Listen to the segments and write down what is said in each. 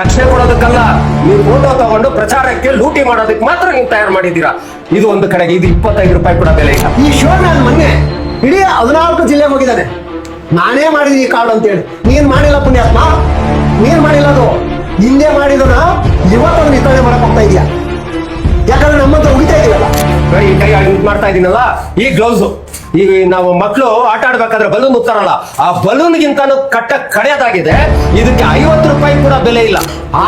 ರಕ್ಷಣೆ ಕೊಡೋದಕ್ಕಲ್ಲ ನೀವು ಫೋಟೋ ತಗೊಂಡು ಪ್ರಚಾರಕ್ಕೆ ಲೂಟಿ ಮಾಡೋದಕ್ಕೆ ಮಾತ್ರ ನೀವು ತಯಾರು ಮಾಡಿದ್ದೀರಾ? ಇದು ಒಂದು ಕಡೆಗೆ ಇದು ಇಪ್ಪತ್ತೈದು ರೂಪಾಯಿ ಕೂಡ ಬೆಲೆ ಇಲ್ಲ. ಈ ಶೋ ನಾನು ಮೊನ್ನೆ ಇಡೀ ಹದಿನಾಲ್ಕು ಜಿಲ್ಲೆ ಹೋಗಿದ್ದಾನೆ. ನಾನೇ ಮಾಡಿದೀನಿ ಈ ಕಾರ್ಡ್ ಅಂತೇಳಿ. ನೀನ್ ಮಾಡಿಲ್ಲ ಪುಣ್ಯಾತ್ಮ? ನೀನ್ ಮಾಡಿಲ್ಲ ಅದು? ಹಿಂದೆ ಮಾಡಿದನ ಇವತ್ತೊಂದು ವಿತರಣೆ ಮಾಡಕ್ ಹೋಗ್ತಾ ಇದೀಯಾ? ಯಾಕಂದ್ರೆ ನಮ್ಮಂತ ಉಗಿತಾ ಇದೀವಲ್ಲ? ಈ ಕೈ ಮಾಡ್ತಾ ಇದೀನಲ್ಲ? ಈ ಗ್ಲೌಸ್ ಈಗ ನಾವು ಮಕ್ಕಳು ಆಟ ಆಡ್ಬೇಕಾದ್ರೆ ಬಲೂನ್ ಉತ್ತಾರಲ್ಲ, ಆ ಬಲೂನ್ಗಿಂತ ಕಟ್ಟ ಕಡೆಯದಾಗಿದೆ. ಇದಕ್ಕೆ ಐವತ್ತು ರೂಪಾಯಿ ಕೂಡ ಬೆಲೆ ಇಲ್ಲ.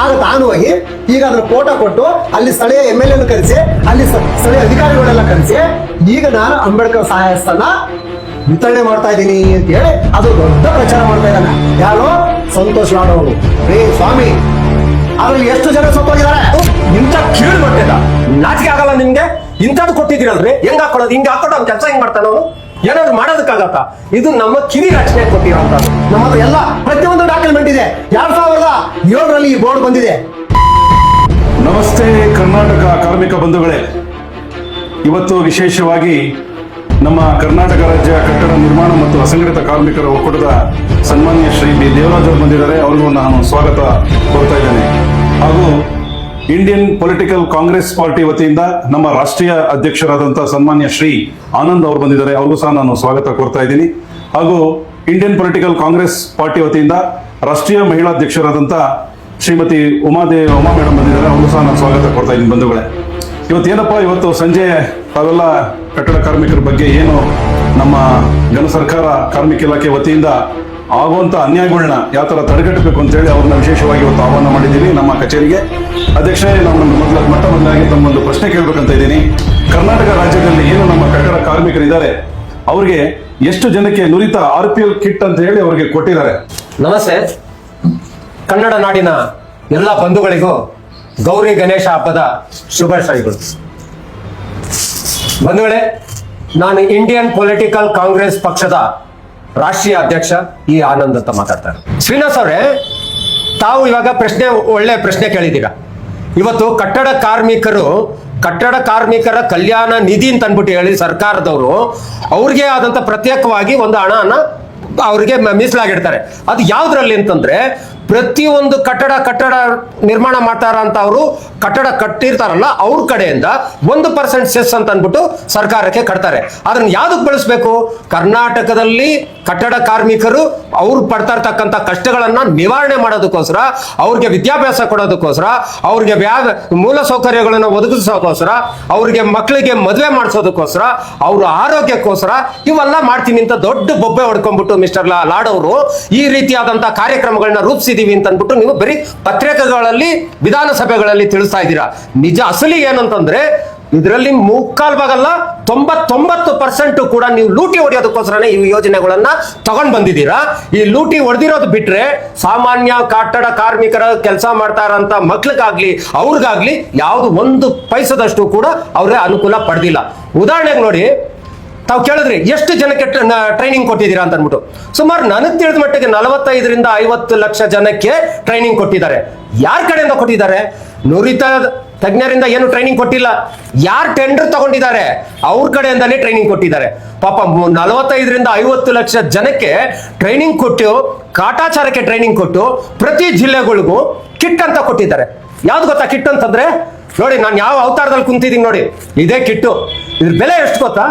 ಆಗ ತಾನು ಹೋಗಿ ಈಗ ಅದ್ರ ಫೋಟೋ ಕೊಟ್ಟು ಅಲ್ಲಿ ಸ್ಥಳೀಯ ಎಂ ಎಲ್ ಎನ್ನು ಕರೆಸಿ, ಅಲ್ಲಿ ಸ್ಥಳೀಯ ಅಧಿಕಾರಿಗಳೆಲ್ಲ ಕರೆಸಿ, ಈಗ ನಾನು ಅಂಬೇಡ್ಕರ್ ಸಹಾಯಸ್ಥಾನ ವಿತರಣೆ ಮಾಡ್ತಾ ಇದ್ದೀನಿ ಅಂತ ಹೇಳಿ ಅದು ದೊಡ್ಡ ಪ್ರಚಾರ ಮಾಡ್ತಾ ಇದ್ದಾನೆ. ಯಾರು? ಸಂತೋಷ್ ಲಾಡ್ ರೇ ಸ್ವಾಮಿ, ಅದ್ರಲ್ಲಿ ಎಷ್ಟು ಜನ ಸತ್ತೋಗಿದ್ದಾರೆ? ಇಂಥ ಕೀಳು ಮಟ್ಟದ ನಾಚಿಕೆ ಆಗಲ್ಲ ನಿಮ್ಗೆ? ಇಂಥದ್ದು ಕೊಟ್ಟಿದ್ದೀರಲ್ರಿ? ಹೆಂಗ್ ಹಾಕೊಳ್ಳೋದು? ಹಿಂಗೆ ಹಾಕೊಂಡು ಅವ್ನ ಕೆಲಸ ಹೆಂಗ್ ಮಾಡ್ತಾನ ಅವನು? ಏನಾದ್ರು ಮಾಡೋದಕ್ಕಾಗತ್ತ? ಇದು ನಮ್ಮ ಕಿರಿ ರಚನೆ ಕೊಟ್ಟಿರೋಂಥದ್ದು. ನಮ್ಮ ಹತ್ರ ಎಲ್ಲ ಪ್ರತಿಯೊಂದು ಡಾಕ್ಯುಮೆಂಟ್ ಇದೆ. ಎರಡ್ ಸಾವಿರದ ಏಳರಲ್ಲಿ ಈ ಬೋರ್ಡ್ ಬಂದಿದೆ. ನಮಸ್ತೆ ಕರ್ನಾಟಕ ಕಾರ್ಮಿಕ ಬಂಧುಗಳೇ. ಇವತ್ತು ವಿಶೇಷವಾಗಿ ನಮ್ಮ ಕರ್ನಾಟಕ ರಾಜ್ಯ ಕಟ್ಟಡ ನಿರ್ಮಾಣ ಮತ್ತು ಅಸಂಘಟಿತ ಕಾರ್ಮಿಕರ ಒಕ್ಕೂಟದ ಸನ್ಮಾನ್ಯ ಶ್ರೀ ಬಿ ದೇವರಾಜ್ ಅವರು ಬಂದಿದ್ದಾರೆ. ಅವರಿಗೂ ನಾನು ಸ್ವಾಗತ ಕೋರ್ತಾ ಇದ್ದೇನೆ. ಹಾಗೂ ಇಂಡಿಯನ್ ಪೊಲಿಟಿಕಲ್ ಕಾಂಗ್ರೆಸ್ ಪಾರ್ಟಿ ವತಿಯಿಂದ ನಮ್ಮ ರಾಷ್ಟ್ರೀಯ ಅಧ್ಯಕ್ಷರಾದಂತಹ ಸನ್ಮಾನ್ಯ ಶ್ರೀ ಆನಂದ್ ಅವರು ಬಂದಿದ್ದಾರೆ. ಅವರಿಗೂ ಸಹ ನಾನು ಸ್ವಾಗತ ಕೋರ್ತಾ ಇದ್ದೀನಿ. ಹಾಗೂ ಇಂಡಿಯನ್ ಪೊಲಿಟಿಕಲ್ ಕಾಂಗ್ರೆಸ್ ಪಾರ್ಟಿ ವತಿಯಿಂದ ರಾಷ್ಟ್ರೀಯ ಮಹಿಳಾ ಅಧ್ಯಕ್ಷರಾದಂಥ ಶ್ರೀಮತಿ ಉಮಾದೇ ಉಮಾ ಮೇಡಮ್ ಬಂದಿದ್ದಾರೆ. ಅವ್ರಿಗೂ ಸಹ ನಾನು ಸ್ವಾಗತ ಕೊಡ್ತಾ ಇದ್ದೀನಿ ಬಂಧುಗಳೇ. ಇವತ್ತೇನಪ್ಪ ಇವತ್ತು ಸಂಜೆ ತಾವೆಲ್ಲ ಕಟ್ಟಡ ಕಾರ್ಮಿಕರ ಬಗ್ಗೆ ಏನು ನಮ್ಮ ಜನ ಸರ್ಕಾರ, ಕಾರ್ಮಿಕ ಇಲಾಖೆ ವತಿಯಿಂದ ಆಗುವಂತ ಅನ್ಯಾಯಗಳನ್ನ ಯಾವ ತರ ತಡೆಗಟ್ಟಬೇಕು ಅಂತ ಹೇಳಿ ಅವ್ರನ್ನ ವಿಶೇಷವಾಗಿ ಇವತ್ತು ಆಹ್ವಾನ ಮಾಡಿದ್ದೀನಿ ನಮ್ಮ ಕಚೇರಿಗೆ. ಅಧ್ಯಕ್ಷರೇ ನಮ್ಮ ಮೊದಲ ಮೊಟ್ಟ ಮೊದಲಾಗಿ ತಮ್ಮೊಂದು ಪ್ರಶ್ನೆ ಕೇಳಬೇಕಂತ ಇದ್ದೀನಿ. ಕರ್ನಾಟಕ ರಾಜ್ಯದಲ್ಲಿ ಏನು ನಮ್ಮ ಕಟ್ಟಡ ಕಾರ್ಮಿಕರಿದ್ದಾರೆ? ಅವ್ರಿಗೆ ಎಷ್ಟು ಜನಕ್ಕೆ ನುರಿತ ಆರ್ ಪಿ ಎಲ್ ಕಿಟ್ ಅಂತ ಹೇಳಿ ಅವರಿಗೆ ಕೊಟ್ಟಿದ್ದಾರೆ. ನಮಸ್ತೆ. ಕನ್ನಡ ನಾಡಿನ ಎಲ್ಲ ಬಂಧುಗಳಿಗೂ ಗೌರಿ ಗಣೇಶ ಹಬ್ಬದ ಶುಭಾಶಯಗಳು. ಬಂಧುಗಳೇ, ನಾನು ಇಂಡಿಯನ್ ಪೊಲಿಟಿಕಲ್ ಕಾಂಗ್ರೆಸ್ ಪಕ್ಷದ ರಾಷ್ಟ್ರೀಯ ಅಧ್ಯಕ್ಷ ಈ ಆನಂದ್ ಅಂತ ಮಾತಾಡ್ತಾರೆ. ಶ್ರೀನಿವಾಸ್ ಅವರೇ, ತಾವು ಇವಾಗ ಪ್ರಶ್ನೆ, ಒಳ್ಳೆ ಪ್ರಶ್ನೆ ಕೇಳಿದೀಗ ಇವತ್ತು ಕಟ್ಟಡ ಕಾರ್ಮಿಕರು, ಕಟ್ಟಡ ಕಾರ್ಮಿಕರ ಕಲ್ಯಾಣ ನಿಧಿ ಅಂತ ಅಂದ್ಬಿಟ್ಟು ಹೇಳಿ ಸರ್ಕಾರದವರು, ಅವ್ರಿಗೆ ಆದಂತ ಪ್ರತ್ಯೇಕವಾಗಿ ಒಂದು ಹಣನ ಅವರಿಗೆ ಮೀಸಲಾಗಿಡ್ತಾರೆ. ಅದು ಯಾವ್ದ್ರಲ್ಲಿ ಅಂತಂದ್ರೆ ಪ್ರತಿಯೊಂದು ಕಟ್ಟಡ ಕಟ್ಟಡ ನಿರ್ಮಾಣ ಮಾಡ್ತಾರ ಅಂತ ಅವರು ಕಟ್ಟಡ ಕಟ್ಟಿರ್ತಾರಲ್ಲ ಅವ್ರ ಕಡೆಯಿಂದ ಒಂದು ಪರ್ಸೆಂಟ್ ಸೆಸ್ ಅಂತ ಅಂದ್ಬಿಟ್ಟು ಸರ್ಕಾರಕ್ಕೆ ಕಟ್ತಾರೆ. ಅದನ್ನ ಯಾವ್ದಕ್ಕೆ ಬಳಸಬೇಕು? ಕರ್ನಾಟಕದಲ್ಲಿ ಕಟ್ಟಡ ಕಾರ್ಮಿಕರು ಅವ್ರು ಪಡ್ತಾ ಇರ್ತಕ್ಕಂಥ ಕಷ್ಟಗಳನ್ನ ನಿವಾರಣೆ ಮಾಡೋದಕ್ಕೋಸ್ಕರ, ಅವ್ರಿಗೆ ವಿದ್ಯಾಭ್ಯಾಸ ಕೊಡೋದಕ್ಕೋಸ್ಕರ, ಅವ್ರಿಗೆ ವ್ಯಾ ಮೂಲ ಸೌಕರ್ಯಗಳನ್ನು ಒದಗಿಸೋದಕ್ಕೋಸ್ಕರ, ಅವ್ರಿಗೆ ಮಕ್ಕಳಿಗೆ ಮದುವೆ ಮಾಡಿಸೋದಕ್ಕೋಸ್ಕರ, ಅವ್ರ ಆರೋಗ್ಯಕ್ಕೋಸ್ಕರ ಇವೆಲ್ಲ ಮಾಡ್ತೀನಿ ಅಂತ ದೊಡ್ಡ ಬೊಬ್ಬೆ ಹೊಡ್ಕೊಂಡ್ಬಿಟ್ಟು ಮಿಸ್ಟರ್ ಲಾಡ್ ಅವರು ಈ ರೀತಿಯಾದಂತಹ ಕಾರ್ಯಕ್ರಮಗಳನ್ನ ರೂಪಿಸಿದೀವಿ ಅಂತ ಅಂದ್ಬಿಟ್ಟು ನೀವು ಬರೀ ಪತ್ರಿಕೆಗಳಲ್ಲಿ, ವಿಧಾನಸಭೆಗಳಲ್ಲಿ ತಿಳಿಸ್ತಾ ಇದ್ದೀರಾ. ನಿಜ ಅಸಲಿ ಏನಂತಂದ್ರೆ, ಇದರಲ್ಲಿ ಮುಕ್ಕಾಲ್ ಭಾಗಲ್ಲ, ತೊಂಬತ್ತೊಂಬತ್ತು ಪರ್ಸೆಂಟ್ ಕೂಡ ನೀವು ಲೂಟಿ ಹೊಡೆಯೋದಕ್ಕೋಸ್ಕರನೇ ಈ ಯೋಜನೆಗಳನ್ನ ತಗೊಂಡ್ ಬಂದಿದ್ದೀರಾ. ಈ ಲೂಟಿ ಹೊಡೆದಿರೋದು ಬಿಟ್ರೆ ಸಾಮಾನ್ಯ ಕಟ್ಟಡ ಕಾರ್ಮಿಕರ ಕೆಲಸ ಮಾಡ್ತಾ ಇರೋಂಥ ಮಕ್ಳಿಗಾಗ್ಲಿ, ಅವ್ರಿಗಾಗ್ಲಿ ಯಾವ್ದು ಒಂದು ಪೈಸದಷ್ಟು ಕೂಡ ಅವ್ರಿಗೆ ಅನುಕೂಲ ಪಡೆದಿಲ್ಲ. ಉದಾಹರಣೆಗೆ ನೋಡಿ ತಾವು ಕೇಳಿದ್ರಿ, ಎಷ್ಟು ಜನಕ್ಕೆ ಟ್ರೈನಿಂಗ್ ಕೊಟ್ಟಿದ್ದೀರಾ ಅಂತ ಅಂದ್ಬಿಟ್ಟು ಸುಮಾರು ನನಗೆ ತಿಳಿದ ಮಟ್ಟಿಗೆ ನಲವತ್ತೈದರಿಂದ ಐವತ್ತು ಲಕ್ಷ ಜನಕ್ಕೆ ಟ್ರೈನಿಂಗ್ ಕೊಟ್ಟಿದ್ದಾರೆ. ಯಾರ ಕಡೆಯಿಂದ ಕೊಟ್ಟಿದ್ದಾರೆ? ನುರಿತ ತಜ್ಞರಿಂದ ಏನು ಟ್ರೈನಿಂಗ್ ಕೊಟ್ಟಿಲ್ಲ. ಯಾರು ಟೆಂಡರ್ ತಗೊಂಡಿದ್ದಾರೆ? ಅವ್ರ ಕಡೆಯಿಂದಾನೇ ಟ್ರೈನಿಂಗ್ ಕೊಟ್ಟಿದ್ದಾರೆ. ಪಾಪ ನಲವತ್ತೈದರಿಂದ ಐವತ್ತು ಲಕ್ಷ ಜನಕ್ಕೆ ಟ್ರೈನಿಂಗ್ ಕೊಟ್ಟು, ಕಾಟಾಚಾರಕ್ಕೆ ಟ್ರೈನಿಂಗ್ ಕೊಟ್ಟು, ಪ್ರತಿ ಜಿಲ್ಲೆಗಳಿಗೂ ಕಿಟ್ ಅಂತ ಕೊಟ್ಟಿದ್ದಾರೆ. ಯಾವ್ದು ಗೊತ್ತಾ ಕಿಟ್ ಅಂತಂದ್ರೆ? ನೋಡಿ, ನಾನು ಯಾವ ಅವತಾರದಲ್ಲಿ ಕುಂತಿದ್ದೀನಿ ನೋಡಿ. ಇದೇ ಕಿಟ್ಟು. ಇದ್ರ ಬೆಲೆ ಎಷ್ಟು ಗೊತ್ತಾ?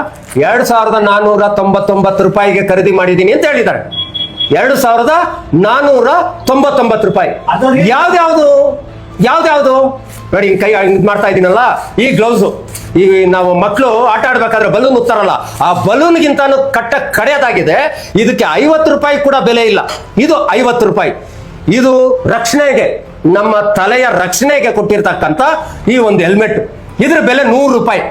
ಎರಡ್ ಸಾವಿರದ ನಾನ್ನೂರ ತೊಂಬತ್ತೊಂಬತ್ತು ರೂಪಾಯಿಗೆ ಖರೀದಿ ಮಾಡಿದ್ದೀನಿ ಅಂತ ಹೇಳಿದ್ದಾರೆ. ಎರಡು ಸಾವಿರದ ನಾನ್ನೂರ ತೊಂಬತ್ತೊಂಬತ್ತು ರೂಪಾಯಿ. ಯಾವ್ದ್ಯಾವ್ದು? ಯಾವ್ದ್ಯಾವ್ದು? ನೋಡಿ ಕೈ ಇದು ಮಾಡ್ತಾ ಇದೀನಲ್ಲ ಈ ಗ್ಲೌಸ್. ಈ ನಾವು ಮಕ್ಕಳು ಆಟ ಆಡ್ಬೇಕಾದ್ರೆ ಬಲೂನ್ ಉತ್ತಾರಲ್ಲ. ಆ ಬಲೂನ್ಗಿಂತ ಕಟ್ಟ ಕಡೆಯದಾಗಿದೆ. ಇದಕ್ಕೆ ಐವತ್ತು ರೂಪಾಯಿ ಕೂಡ ಬೆಲೆ ಇಲ್ಲ. ಇದು ಐವತ್ತು ರೂಪಾಯಿ. ಇದು ರಕ್ಷಣೆಗೆ ನಮ್ಮ ತಲೆಯ ರಕ್ಷಣೆಗೆ ಕೊಟ್ಟಿರ್ತಕ್ಕಂಥ ಈ ಒಂದು ಹೆಲ್ಮೆಟ್. ಇದ್ರ ಬೆಲೆ ನೂರು ರೂಪಾಯಿ.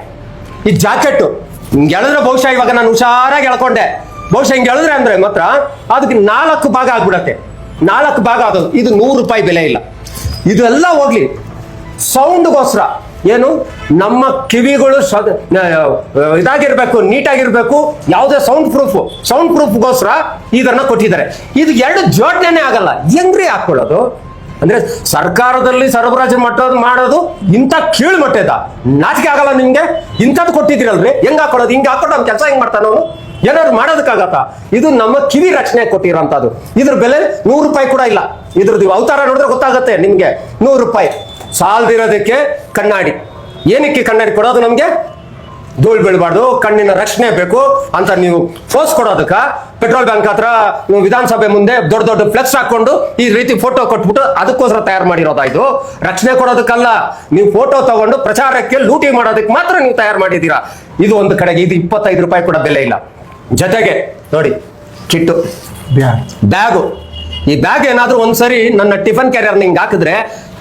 ಈ ಜಾಕೆಟ್ ಹಿಂಗೆ ಹೇಳಿದ್ರೆ ಬಹುಶಃ ಇವಾಗ ನಾನು ಹುಷಾರಾಗಿ ಎಳ್ಕೊಂಡೆ. ಬಹುಶಃ ಹಿಂಗೆ ಎಳೆದ್ರೆ ಅಂದ್ರೆ ಮಾತ್ರ ಅದಕ್ಕೆ ನಾಲ್ಕು ಭಾಗ ಆಗ್ಬಿಡತ್ತೆ. ನಾಲ್ಕು ಭಾಗ ಆದದ್ದು. ಇದು ನೂರು ರೂಪಾಯಿ ಬೆಲೆ ಇಲ್ಲ. ಇದೆಲ್ಲ ಹೋಗ್ಲಿ. ಸೌಂಡ್ಗೋಸ್ಕರ. ಏನು? ನಮ್ಮ ಕಿವಿಗಳು ಇದಾಗಿರ್ಬೇಕು, ನೀಟಾಗಿರ್ಬೇಕು. ಯಾವುದೇ ಸೌಂಡ್ ಪ್ರೂಫ್, ಸೌಂಡ್ ಪ್ರೂಫ್ಗೋಸ್ಕರ ಇದನ್ನ ಕೊಟ್ಟಿದ್ದಾರೆ. ಇದು ಎರಡು ಜೋಡಣೆನೇ ಆಗಲ್ಲ. ಹೆಂಗ್ರಿ ಹಾಕೊಳ್ಳೋದು ಅಂದ್ರೆ ಸರ್ಕಾರದಲ್ಲಿ ಸರಬರಾಜು ಮಟ್ಟೋದು ಮಾಡೋದು ಇಂಥ ಕೀಳು ಮಟ್ಟದ. ನಾಚಿಕೆ ಆಗಲ್ಲ ನಿಮ್ಗೆ? ಇಂಥದ್ದು ಕೊಟ್ಟಿದ್ದೀರಲ್ರಿ? ಹೆಂಗ್ ಹಾಕೊಳ್ಳೋದು? ಹಿಂಗೆ ಹಾಕೊಂಡು ಅವ್ನ ಕೆಲಸ ಹೆಂಗ್ ಮಾಡ್ತಾನ ಅವನು? ಏನಾದ್ರು ಮಾಡೋದಕ್ಕಾಗತ್ತ? ಇದು ನಮ್ಮ ಕಿವಿ ರಕ್ಷಣೆ ಕೊಟ್ಟಿರೋಂಥದ್ದು. ಇದ್ರ ಬೆಲೆ ನೂರು ರೂಪಾಯಿ ಕೂಡ ಇಲ್ಲ. ಇದ್ರದ್ದು ಅವತಾರ ನೋಡಿದ್ರೆ ಗೊತ್ತಾಗುತ್ತೆ ನಿಮ್ಗೆ. ನೂರು ರೂಪಾಯಿ. ಸಾಲದಿರೋದಕ್ಕೆ ಕಣ್ಣಾಡಿ. ಏನಕ್ಕೆ ಕಣ್ಣಾಡಿ ಕೊಡೋದು ನಮ್ಗೆ? ಧೂಳು ಬೀಳಬಾರ್ದು, ಕಣ್ಣಿನ ರಕ್ಷಣೆ ಬೇಕು ಅಂತ ನೀವು ಫೋರ್ಸ್ ಕೊಡೋದಕ್ಕ ಪೆಟ್ರೋಲ್ ಬ್ಯಾಂಕ್ ಹತ್ರ ವಿಧಾನಸಭೆ ಮುಂದೆ ದೊಡ್ಡ ದೊಡ್ಡ ಫ್ಲೆಕ್ಸ್ ಹಾಕೊಂಡು ಈ ರೀತಿ ಫೋಟೋ ಕೊಟ್ಬಿಟ್ಟು ಅದಕ್ಕೋಸ್ಕರ ತಯಾರು ಮಾಡಿರೋದಾ ಇದು? ರಕ್ಷಣೆ ಕೊಡೋದಕ್ಕಲ್ಲ. ನೀವು ಫೋಟೋ ತಗೊಂಡು ಪ್ರಚಾರಕ್ಕೆ ಲೂಟಿ ಮಾಡೋದಕ್ಕೆ ಮಾತ್ರ ನೀವು ತಯಾರು ಮಾಡಿದ್ದೀರಾ? ಇದು ಒಂದು ಕಡೆಗೆ ಇದು ಇಪ್ಪತ್ತೈದು ರೂಪಾಯಿ ಕೂಡ ಬೆಲೆ ಇಲ್ಲ. ಜೊತೆಗೆ ನೋಡಿ ಕಿಟ್ಟು. ಬ್ಯಾಗ್. ಬ್ಯಾಗು. ಈ ಬ್ಯಾಗ್ ಏನಾದ್ರೂ ಒಂದ್ಸರಿ ನನ್ನ ಟಿಫನ್ ಕ್ಯಾರಿಯರ್ ನಿಂಗೆ ಹಾಕಿದ್ರೆ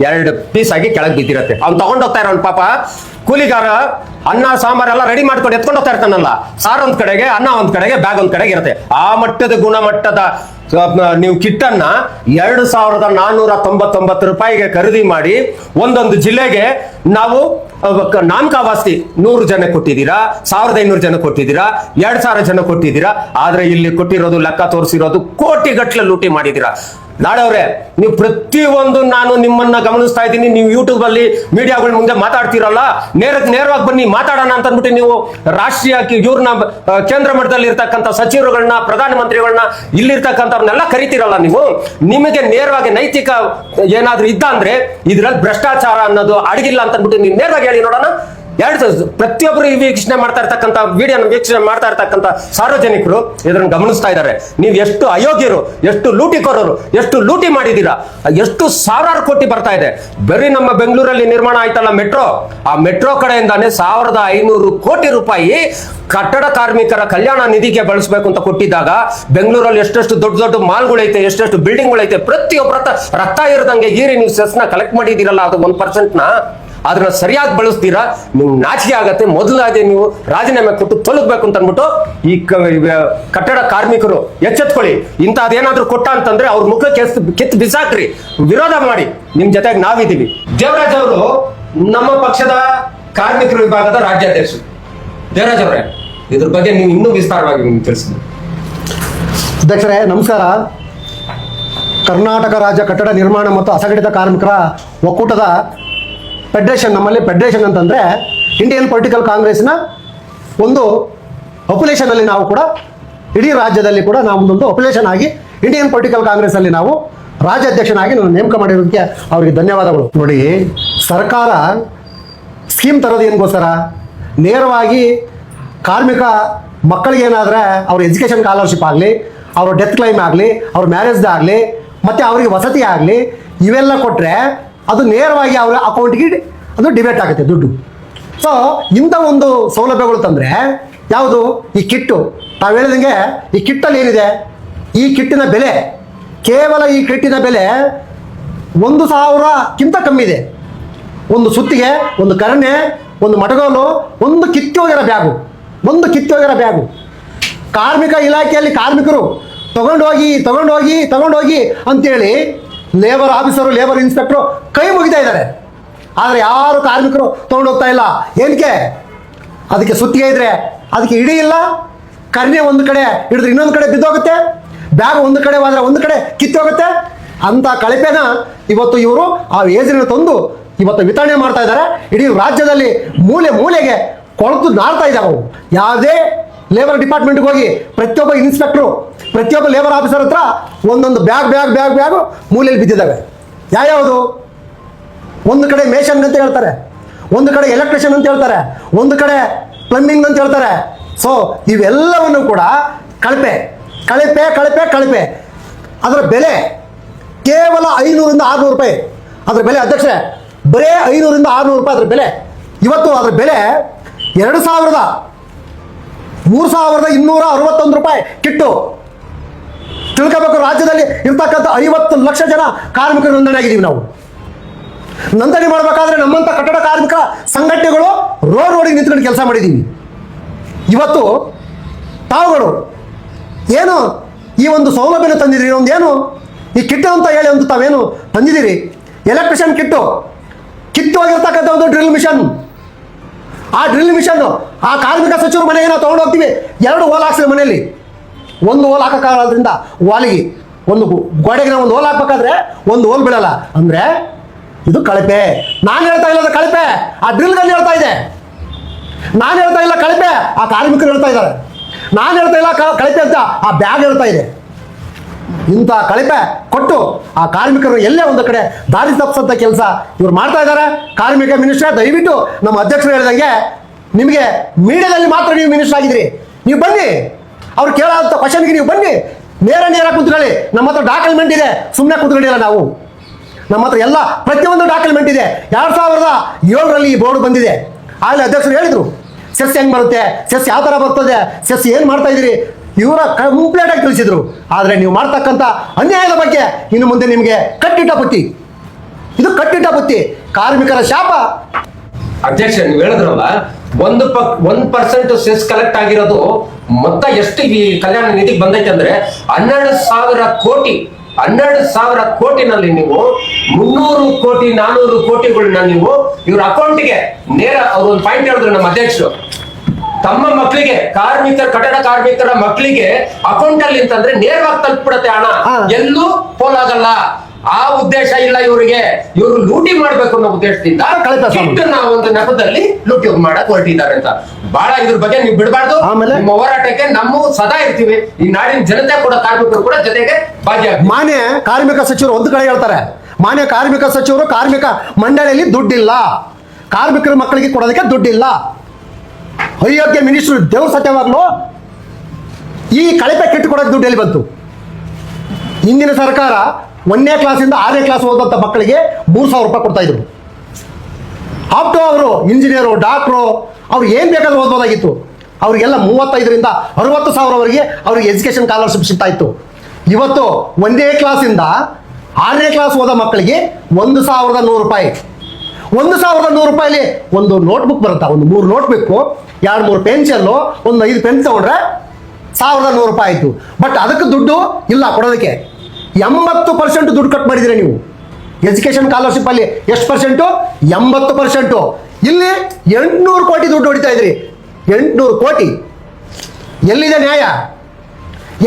ಎರಡು ಪೀಸ್ ಆಗಿ ಕೆಳಗೆ ಬಿದ್ದಿರತ್ತೆ. ಅವ್ನು ತಗೊಂಡೋಗ್ತಾ ಇರೋನ್ ಪಾಪ. ಕೂಲಿಗಾರ, ಅನ್ನ, ಸಾಂಬಾರ್ ಎಲ್ಲ ರೆಡಿ ಮಾಡ್ಕೊಂಡು ಎತ್ಕೊಂಡು ಹೋಗ್ತಾ ಇರ್ತಾನಲ್ಲ. ಸಾರು ಒಂದ್ ಕಡೆಗೆ, ಅನ್ನ ಒಂದ್ ಕಡೆಗೆ ಬ್ಯಾಗ್ ಒಂದ್ ಕಡೆಗೆ ಇರುತ್ತೆ. ಆ ಮಟ್ಟದ ಗುಣಮಟ್ಟದ ನೀವು ಕಿಟ್ಟನ್ನ ಎರಡು ಸಾವಿರದ ನಾನ್ನೂರ ತೊಂಬತ್ತೊಂಬತ್ತು ರೂಪಾಯಿಗೆ ಖರೀದಿ ಮಾಡಿ ಒಂದೊಂದು ಜಿಲ್ಲೆಗೆ ನಾವು ನಾಮಕಾವಾಸ್ತಿ ನೂರು ಜನ ಕೊಟ್ಟಿದ್ದೀರಾ, ಸಾವಿರದ ಐನೂರು ಜನ ಕೊಟ್ಟಿದ್ದೀರಾ, ಎರಡ್ ಸಾವಿರ ಜನ ಕೊಟ್ಟಿದ್ದೀರಾ, ಆದ್ರೆ ಇಲ್ಲಿ ಕೊಟ್ಟಿರೋದು, ಲೆಕ್ಕ ತೋರಿಸಿರೋದು ಕೋಟಿ ಗಟ್ಟಲೆ ಲೂಟಿ ಮಾಡಿದ್ದೀರಾ. ನಾಡವ್ರೆ, ನೀವು ಪ್ರತಿಯೊಂದು ನಾನು ನಿಮ್ಮನ್ನ ಗಮನಿಸ್ತಾ ಇದ್ದೀನಿ. ನೀವು ಯೂಟ್ಯೂಬ್ ಅಲ್ಲಿ ಮೀಡಿಯಾಗಳ ಮುಂದೆ ಮಾತಾಡ್ತಿರಲ್ಲ ನೇರಕ್ಕೆ ನೇರವಾಗಿ ಬನ್ನಿ, ಮಾತಾಡೋಣ ಅಂತ ಅಂದ್ಬಿಟ್ಟು ನೀವು ರಾಷ್ಟ್ರೀಯ ಇವ್ರನ್ನ ಕೇಂದ್ರ ಮಟ್ಟದಲ್ಲಿ ಇರ್ತಕ್ಕಂಥ ಸಚಿವರುಗಳನ್ನ ಪ್ರಧಾನಮಂತ್ರಿಗಳನ್ನ ಇಲ್ಲಿರ್ತಕ್ಕಂಥವ್ರನ್ನೆಲ್ಲ ಕರಿತೀರಲ್ಲ ನೀವು? ನಿಮಗೆ ನೇರವಾಗಿ ನೈತಿಕ ಏನಾದ್ರೂ ಇದ್ದ ಅಂದ್ರೆ ಇದ್ರಲ್ಲಿ ಭ್ರಷ್ಟಾಚಾರ ಅನ್ನೋದು ಅಡಗಿಲ್ಲ ಅಂತ ಅಂದ್ಬಿಟ್ಟು ನೀವು ನೇರವಾಗಿ ಹೇಳಿ ನೋಡೋಣ. ಎರಡು ಪ್ರತಿಯೊಬ್ಬರು ಈ ವೀಕ್ಷಣೆ ಮಾಡ್ತಾ ಇರ್ತಕ್ಕಂಥ ವಿಡಿಯೋನ ವೀಕ್ಷಣೆ ಮಾಡ್ತಾ ಇರ್ತಕ್ಕಂಥ ಸಾರ್ವಜನಿಕರು ಇದನ್ನು ಗಮನಿಸ್ತಾ ಇದ್ದಾರೆ. ನೀವು ಎಷ್ಟು ಅಯೋಗ್ಯರು, ಎಷ್ಟು ಲೂಟಿಕೋರರು, ಎಷ್ಟು ಲೂಟಿ ಮಾಡಿದ್ದೀರಾ, ಎಷ್ಟು ಸಾವಿರಾರು ಕೋಟಿ ಬರ್ತಾ ಇದೆ. ಬರೀ ನಮ್ಮ ಬೆಂಗಳೂರಲ್ಲಿ ನಿರ್ಮಾಣ ಆಯ್ತಲ್ಲ ಮೆಟ್ರೋ. ಆ ಮೆಟ್ರೋ ಕಡೆಯಿಂದಾನೆ ಸಾವಿರದ ಐನೂರು ಕೋಟಿ ರೂಪಾಯಿ ಕಟ್ಟಡ ಕಾರ್ಮಿಕರ ಕಲ್ಯಾಣ ನಿಧಿಗೆ ಬಳಸಬೇಕು ಅಂತ ಕೊಟ್ಟಿದ್ದಾಗ ಬೆಂಗಳೂರಲ್ಲಿ ಎಷ್ಟೆಷ್ಟು ದೊಡ್ಡ ದೊಡ್ಡ ಮಾಲ್ಗಳೈತೆ ಎಷ್ಟೆಷ್ಟು ಬಿಲ್ಡಿಂಗ್ಗಳೈತೆ ಪ್ರತಿಯೊಬ್ಬರ ರಕ್ತ ಇರದಂಗೆ ಈರಿ ನೀವು ಸೆಸ್ನ ಕಲೆಕ್ಟ್ ಮಾಡಿದ್ದೀರಲ್ಲ ಅದು ಒಂದು ಪರ್ಸೆಂಟ್ನ ಅದನ್ನ ಸರಿಯಾಗಿ ಬಳಸ್ತೀರಾ? ನಿಮ್ಗೆ ನಾಚಿಕೆ ಆಗತ್ತೆ. ಮೊದಲಾಗಿ ನೀವು ರಾಜೀನಾಮೆ ಕೊಟ್ಟು ತೊಲಗಬೇಕು ಅಂತ ಅಂದ್ಬಿಟ್ಟು ಈ ಕಟ್ಟಡ ಕಾರ್ಮಿಕರು ಎಚ್ಚೆತ್ಕೊಳ್ಳಿ. ಇಂಥದ್ದೇನಾದ್ರೂ ಕೊಟ್ಟ ಅಂತಂದ್ರೆ ಅವ್ರ ಮುಖ ಕಿತ್ತು ಬಿಸಾಕ್ರಿ. ವಿರೋಧ ಮಾಡಿ. ನಿಮ್ ಜೊತೆಗೆ ನಾವಿದ್ದೀವಿ. ದೇವರಾಜ್ ಅವರು ನಮ್ಮ ಪಕ್ಷದ ಕಾರ್ಮಿಕರ ವಿಭಾಗದ ರಾಜ್ಯಾಧ್ಯಕ್ಷರು. ದೇವರಾಜ್ ಅವರೇ, ಇದ್ರ ಬಗ್ಗೆ ನೀವು ಇನ್ನೂ ವಿಸ್ತಾರವಾಗಿ ನಿಮ್ಗೆ ತಿಳಿಸಿ ಅಧ್ಯಕ್ಷರೇ, ನಮಸ್ಕಾರ. ಕರ್ನಾಟಕ ರಾಜ್ಯ ಕಟ್ಟಡ ನಿರ್ಮಾಣ ಮತ್ತು ಅಸಂಘಟಿತ ಕಾರ್ಮಿಕರ ಒಕ್ಕೂಟದ ಫೆಡರೇಷನ್ ನಮ್ಮಲ್ಲಿ ಫೆಡರೇಷನ್ ಅಂತಂದರೆ ಇಂಡಿಯನ್ ಪೊಲಿಟಿಕಲ್ ಕಾಂಗ್ರೆಸ್ನ ಒಂದು ಅಪುಲೇಷನ್ ಅಲ್ಲಿ ನಾವು ಕೂಡ, ಇಡೀ ರಾಜ್ಯದಲ್ಲಿ ಕೂಡ ನಾವು ಒಂದೊಂದು ಅಪುಲೇಷನ್ ಆಗಿ ಇಂಡಿಯನ್ ಪೊಲಿಟಿಕಲ್ ಕಾಂಗ್ರೆಸ್ ಅಲ್ಲಿ ನಾವು ರಾಜ್ಯಾಧ್ಯಕ್ಷನಾಗಿ ನಾನು ನೇಮಕ ಮಾಡಿರೋದಕ್ಕೆ ಅವರಿಗೆ ಧನ್ಯವಾದಗಳು. ನೋಡಿ, ಸರ್ಕಾರ ಸ್ಕೀಮ್ ತರೋದು ಏನಿಗೋಸ್ಕರ? ನೇರವಾಗಿ ಕಾರ್ಮಿಕ ಮಕ್ಕಳಿಗೆ ಏನಾದರೆ ಅವ್ರ ಎಜುಕೇಷನ್ ಸ್ಕಾಲರ್ಶಿಪ್ ಆಗಲಿ, ಅವ್ರ ಡೆತ್ ಕ್ಲೈಮ್ ಆಗಲಿ, ಅವ್ರ ಮ್ಯಾರೇಜ್ದಾಗಲಿ ಮತ್ತು ಅವರಿಗೆ ವಸತಿ ಆಗಲಿ, ಇವೆಲ್ಲ ಕೊಟ್ಟರೆ ಅದು ನೇರವಾಗಿ ಅವರ ಅಕೌಂಟ್ಗೆ ಅದು ಡಿಬೇಟ್ ಆಗುತ್ತೆ ದುಡ್ಡು. ಸೊ ಇಂಥ ಒಂದು ಸೌಲಭ್ಯಗಳು ತಂದರೆ ಯಾವುದು? ಈ ಕಿಟ್ಟು. ನಾವು ಹೇಳಿದಂಗೆ ಈ ಕಿಟ್ಟಲ್ಲಿ ಏನಿದೆ? ಈ ಕಿಟ್ಟಿನ ಬೆಲೆ, ಕೇವಲ ಈ ಕಿಟ್ಟಿನ ಬೆಲೆ ಒಂದು ಸಾವಿರಕ್ಕಿಂತ ಕಮ್ಮಿ ಇದೆ. ಒಂದು ಸುತ್ತಿಗೆ, ಒಂದು ಕರಣೆ ಒಂದು ಮಟಗೋಲು, ಒಂದು ಕಿತ್ತಿ ಹೋಗಿರೋ ಬ್ಯಾಗು ಒಂದು ಕಿತ್ತಿ ಹೋಗಿರೋ ಬ್ಯಾಗು ಕಾರ್ಮಿಕ ಇಲಾಖೆಯಲ್ಲಿ ಕಾರ್ಮಿಕರು, ತಗೊಂಡೋಗಿ ತಗೊಂಡೋಗಿ ತಗೊಂಡೋಗಿ ಅಂತೇಳಿ ಲೇಬರ್ ಆಫೀಸರು ಲೇಬರ್ ಇನ್ಸ್ಪೆಕ್ಟ್ರು ಕೈ ಮುಗಿತಾ ಇದ್ದಾರೆ. ಆದರೆ ಯಾರು ಕಾರ್ಮಿಕರು ತಗೊಂಡೋಗ್ತಾ ಇಲ್ಲ? ಏನಕ್ಕೆ? ಅದಕ್ಕೆ ಸುತ್ತಿಗೆ ಇದ್ರೆ ಅದಕ್ಕೆ ಇಡೀ ಇಲ್ಲ. ಕರ್ನೆ ಒಂದು ಕಡೆ ಹಿಡಿದ್ರೆ ಇನ್ನೊಂದು ಕಡೆ ಬಿದ್ದೋಗುತ್ತೆ. ಬ್ಯಾಗ್ ಒಂದು ಕಡೆ ಹೋದ್ರೆ ಒಂದು ಕಡೆ ಕಿತ್ತೋಗುತ್ತೆ. ಅಂತ ಕಳಪೆನ ಇವತ್ತು ಇವರು ಆ ಯೋಜನೆ ತಂದು ಇವತ್ತು ವಿತರಣೆ ಮಾಡ್ತಾ ಇದ್ದಾರೆ. ಇಡೀ ರಾಜ್ಯದಲ್ಲಿ ಮೂಲೆ ಮೂಲೆಗೆ ಕೊಳತು ನಾಡ್ತಾ ಇದ್ದಾವೆ ಯಾವುದೇ ಲೇಬರ್ ಡಿಪಾರ್ಟ್ಮೆಂಟ್ಗೆ ಹೋಗಿ ಪ್ರತಿಯೊಬ್ಬ ಇನ್ಸ್ಪೆಕ್ಟ್ರು ಪ್ರತಿಯೊಬ್ಬ ಲೇಬರ್ ಆಫೀಸರ್ ಹತ್ರ ಒಂದೊಂದು ಬ್ಯಾಗ್ ಬ್ಯಾಗ್ ಬ್ಯಾಗ್ ಬ್ಯಾಗು ಮೂಲೆಯಲ್ಲಿ ಬಿದ್ದಿದ್ದಾವೆ. ಯಾವ್ಯಾವುದು ಒಂದು ಕಡೆ ಮೇಷನ್ ಅಂತ ಹೇಳ್ತಾರೆ. ಒಂದು ಕಡೆ ಎಲೆಕ್ಟ್ರಿಷಿಯನ್ ಅಂತ ಹೇಳ್ತಾರೆ. ಒಂದು ಕಡೆ ಪ್ಲಂಬಿಂಗ್ ಅಂತ ಹೇಳ್ತಾರೆ. ಸೊ ಇವೆಲ್ಲವನ್ನು ಕೂಡ ಕಳಪೆ ಕಳಪೆ ಕಳಪೆ ಕಳಪೆ. ಅದರ ಬೆಲೆ ಕೇವಲ ಐನೂರಿಂದ ಆರುನೂರು ರೂಪಾಯಿ. ಅದರ ಬೆಲೆ ಅಧ್ಯಕ್ಷರೇ, ಬರೇ ಐನೂರಿಂದ ಆರುನೂರು ರೂಪಾಯಿ ಅದರ ಬೆಲೆ. ಇವತ್ತು ಅದರ ಬೆಲೆ ಎರಡು ಸಾವಿರದ, ಮೂರು ಸಾವಿರದ ಇನ್ನೂರ ಅರವತ್ತೊಂದು ರೂಪಾಯಿ. ಕಿಟ್ಟು. ತಿಳ್ಕೋಬೇಕು. ರಾಜ್ಯದಲ್ಲಿ ಇರ್ತಕ್ಕಂಥ ಐವತ್ತು ಲಕ್ಷ ಜನ ಕಾರ್ಮಿಕರು ನೋಂದಣಿ ಆಗಿದ್ದೀವಿ ನಾವು. ನೋಂದಣಿ ಮಾಡಬೇಕಾದ್ರೆ ನಮ್ಮಂಥ ಕಟ್ಟಡ ಕಾರ್ಮಿಕ ಸಂಘಟನೆಗಳು ರೋಡ್ ರೋಡಿಗೆ ನಿಂತ್ಕೊಂಡು ಕೆಲಸ ಮಾಡಿದ್ದೀವಿ. ಇವತ್ತು ತಾವುಗಳು ಏನು ಈ ಒಂದು ಸೌಲಭ್ಯನ ತಂದಿದ್ದೀರಿ? ಒಂದು ಏನು ಈ ಕಿಟ್ಟು ಅಂತ ಹೇಳಿ ಒಂದು ತಾವೇನು ತಂದಿದ್ದೀರಿ? Electrician kit. ಕಿತ್ತು ಆಗಿರ್ತಕ್ಕಂಥ ಒಂದು ಡ್ರಿಲ್ ಮಿಷನ್. ಆ ಡ್ರಿಲ್ ಮಿಷನ್ ಆ ಕಾರ್ಮಿಕ ಸಚಿವರು ಮನೆಗೆ ನಾವು ತೊಗೊಂಡು ಹೋಗ್ತೀವಿ. ಎರಡು ಹೋಲ್ ಹಾಕ್ಸಿದ ಮನೆಯಲ್ಲಿ. ಒಂದು ಹೋಲ್ ಹಾಕೋಕ್ಕಾಗೋದ್ರಿಂದ ವಾಲಿಗೆ ಒಂದು ಗೋಡೆಗೆ ನಾವು ಒಂದು ಹೋಲ್ ಹಾಕ್ಬೇಕಾದ್ರೆ ಒಂದು ಹೋಲ್ ಬೀಳಲ್ಲ. ಅಂದ್ರೆ ಇದು ಕಳಪೆ. ನಾನು ಹೇಳ್ತಾ ಇಲ್ಲ ಕಳಪೆ. ಆ ಡ್ರಿಲ್ ಗನ್ ಹೇಳ್ತಾ ಇದೆ. ನಾನು ಹೇಳ್ತಾ ಇಲ್ಲ ಕಳಪೆ. ಆ ಕಾರ್ಮಿಕರು ಹೇಳ್ತಾ ಇದ್ದಾರೆ. ನಾನು ಹೇಳ್ತಾ ಇಲ್ಲ ಕಳಪೆ ಅಂತ ಆ ಬ್ಯಾಗ್ ಹೇಳ್ತಾ ಇದೆ. ಇಂಥ ಕಳಪೆ ಕೊಟ್ಟು ಆ ಕಾರ್ಮಿಕರು ಎಲ್ಲೇ ಒಂದು ಕಡೆ ದಾರಿ ತಪ್ಪಿಸಂತ ಕೆಲಸ ಇವ್ರು ಮಾಡ್ತಾ ಇದ್ದಾರೆ. ಕಾರ್ಮಿಕ ಮಿನಿಸ್ಟರ್, ದಯವಿಟ್ಟು ನಮ್ಮ ಅಧ್ಯಕ್ಷರು ಹೇಳಿದಂಗೆ ನಿಮಗೆ ಮೀಡಿಯಾದಲ್ಲಿ ಮಾತ್ರ ನೀವು ಮಿನಿಸ್ಟರ್ ಆಗಿದ್ರಿ ನೀವು ಬನ್ನಿ. ಅವ್ರು ಕೇಳೋಂಥ ಕ್ವಶನ್ಗೆ ನೀವು ಬನ್ನಿ. ನೇರ ನೇರ ಕುತ್ಕೊಳ್ಳಿ. ನಮ್ಮ ಹತ್ರ ಡಾಕ್ಯುಮೆಂಟ್ ಇದೆ. ಸುಮ್ಮನೆ ಕುತ್ಕೊಂಡಿಲ್ಲ ನಾವು. ನಮ್ಮ ಹತ್ರ ಎಲ್ಲ, ಪ್ರತಿಯೊಂದು ಡಾಕ್ಯುಮೆಂಟ್ ಇದೆ. ಎರಡು ಸಾವಿರದ ಏಳರಲ್ಲಿ ಈ ಬೋರ್ಡ್ ಬಂದಿದೆ. ಆಗಲೇ ಅಧ್ಯಕ್ಷರು ಹೇಳಿದ್ರು ಸೆಸ್ ಹೆಂಗ್ ಬರುತ್ತೆ ಸೆಸ್ ಯಾವ ತರ ಬರ್ತದೆ ಸೆಸ್ ಏನು ಮಾಡ್ತಾ ಇದ್ದೀರಿ? ಇವರ ಕಂಪ್ಲೀಟಾಗಿ ತಿಳಿಸಿದ್ರು. ಆದರೆ ನೀವು ಮಾಡ್ತಕ್ಕಂಥ ಅನ್ಯಾಯದ ಬಗ್ಗೆ ಇನ್ನು ಮುಂದೆ ನಿಮಗೆ ಕಟ್ಟಿಟ್ಟ ಬುತ್ತಿ. ಇದು ಕಟ್ಟಿಟ್ಟ ಬುತ್ತಿ. ಕಾರ್ಮಿಕರ ಶಾಪ. ಅಧ್ಯಕ್ಷ, ನೀವು ಹೇಳಿದ್ರಲ್ಲ ಒಂದು ಪ ಒಂದ್ ಪರ್ಸೆಂಟ್ ಸೆಸ್ ಕಲೆಕ್ಟ್ ಆಗಿರೋದು ಮೊತ್ತ ಎಷ್ಟು ಈ ಕಲ್ಯಾಣ ನಿಧಿಗೆ ಬಂದೈತೆ ಅಂದ್ರೆ ಹನ್ನೆರಡು ಸಾವಿರ ಕೋಟಿ ಹನ್ನೆರಡು ಸಾವಿರ ಕೋಟಿನಲ್ಲಿ ನೀವು ಮುನ್ನೂರು ಕೋಟಿ ನಾನೂರು ಕೋಟಿಗಳನ್ನ ನೀವು ಇವ್ರ ಅಕೌಂಟ್ಗೆ ನೇರ ಅವ್ರು ಒಂದು ಪಾಯಿಂಟ್ ಹೇಳಿದ್ರು ನಮ್ಮ ಅಧ್ಯಕ್ಷರು. ತಮ್ಮ ಮಕ್ಕಳಿಗೆ ಕಾರ್ಮಿಕರ ಕಟ್ಟಡ ಕಾರ್ಮಿಕರ ಮಕ್ಕಳಿಗೆ ಅಕೌಂಟ್ ಅಲ್ಲಿ ಅಂತಂದ್ರೆ ನೇರವಾಗಿ ತಲುಪಿಬಿಡತ್ತೆ ಹಣ ಎಲ್ಲೂ ಎಲ್ಲೂ ಪೋಲಾಗಲ್ಲ ಆ ಉದ್ದೇಶ ಇಲ್ಲ ಇವರಿಗೆ. ಇವರು ಲೂಟಿ ಮಾಡ್ಬೇಕು ಅನ್ನೋ ಉದ್ದೇಶದಿಂದ ಒಂದು ನೆಪದಲ್ಲಿ ಲೂಟಿ ಮಾಡಕ್ ಹೊರಟಿದ್ದಾರೆ ಅಂತ. ಬಹಳ ಇದ್ರ ಬಗ್ಗೆ ನೀವು ಬಿಡಬಾರ್ದು. ಆಮೇಲೆ? ನಿಮ್ಮ ಹೋರಾಟಕ್ಕೆ ನಮ್ಮ ಸದಾ ಇರ್ತೀವಿ. ಈ ನಾಡಿನ ಜನತೆ ಕೂಡ ಕಾರ್ಮಿಕರು ಕೂಡ ಜೊತೆಗೆ ಭಾಗ್ಯ ಮಾನ್ಯ ಕಾರ್ಮಿಕ ಸಚಿವರು ಒಂದು ಕಡೆ ಹೇಳ್ತಾರೆ. ಮಾನ್ಯ ಕಾರ್ಮಿಕ ಸಚಿವರು ಕಾರ್ಮಿಕ ಮಂಡಳಿಯಲ್ಲಿ ದುಡ್ಡಿಲ್ಲ. ಕಾರ್ಮಿಕರ ಮಕ್ಕಳಿಗೆ ಕೊಡೋದಕ್ಕೆ ದುಡ್ಡಿಲ್ಲ. ಅಯೋಗ್ಯ ಮಿನಿಸ್ಟರ್ ದೇವ್ರ ಸತ್ಯವಾಗ್ಲು? ಈ ಕಳಪೆ ಕಿಟ್ ಕೊಡೋಕೆ ದುಡ್ಡು ಎಲ್ಲಿ ಬಂತು? ಹಿಂದಿನ ಸರ್ಕಾರ ಒಂದನೇ ಕ್ಲಾಸಿಂದ ಆರನೇ ಕ್ಲಾಸ್ ಓದಂಥ ಮಕ್ಕಳಿಗೆ ಮೂರು ಸಾವಿರ ರೂಪಾಯಿ ಕೊಡ್ತಾ ಇದ್ರು. ಆಪ್ಟೋ ಅವರು ಇಂಜಿನಿಯರು ಡಾಕ್ಟ್ರು ಅವ್ರು ಏನು ಬೇಕಾದ್ರೂ ಓದ್ಬೋದಾಗಿತ್ತು. ಅವರಿಗೆಲ್ಲ ಮೂವತ್ತೈದರಿಂದ ಅರವತ್ತು ಸಾವಿರವರೆಗೆ ಅವ್ರಿಗೆ ಎಜುಕೇಷನ್ ಸ್ಕಾಲರ್ಶಿಪ್ ಸಿಗ್ತಾ ಇತ್ತು. ಇವತ್ತು ಒಂದೇ ಕ್ಲಾಸಿಂದ ಆರನೇ ಕ್ಲಾಸ್ ಓದೋ ಮಕ್ಕಳಿಗೆ ಒಂದು ಸಾವಿರದ ನೂರು ರೂಪಾಯಿ. ಒಂದು ಸಾವಿರದ ನೂರು ರೂಪಾಯಿಲಿ ಒಂದು ನೋಟ್ಬುಕ್ ಬರುತ್ತಾ? ಒಂದು ಮೂರು ನೋಟ್ಬುಕ್ಕು ಎರಡು ಮೂರು ಪೆನ್ಸಿಲ್ಲು ಒಂದು ಐದು ಪೆನ್ ತಗೊಂಡ್ರೆ ಸಾವಿರದ ನೂರು ರೂಪಾಯಿ ಆಯಿತು. ಬಟ್ ಅದಕ್ಕೆ ದುಡ್ಡು ಇಲ್ಲ ಕೊಡೋದಕ್ಕೆ. ಎಂಬತ್ತು ಪರ್ಸೆಂಟ್ ದುಡ್ಡು ಕಟ್ ಮಾಡಿದ್ದೀರಾ ನೀವು. ಎಜುಕೇಷನ್ ಸ್ಕಾಲರ್ಶಿಪ್ ಅಲ್ಲಿ ಎಷ್ಟು ಪರ್ಸೆಂಟು ಎಂಬತ್ತು ಪರ್ಸೆಂಟು ಇಲ್ಲಿ ಎಂಟುನೂರು ಕೋಟಿ ದುಡ್ಡು ಹೊಡಿತಾ ಇದ್ರಿ. ಎಂಟುನೂರು ಕೋಟಿ. ಎಲ್ಲಿದೆ ನ್ಯಾಯ?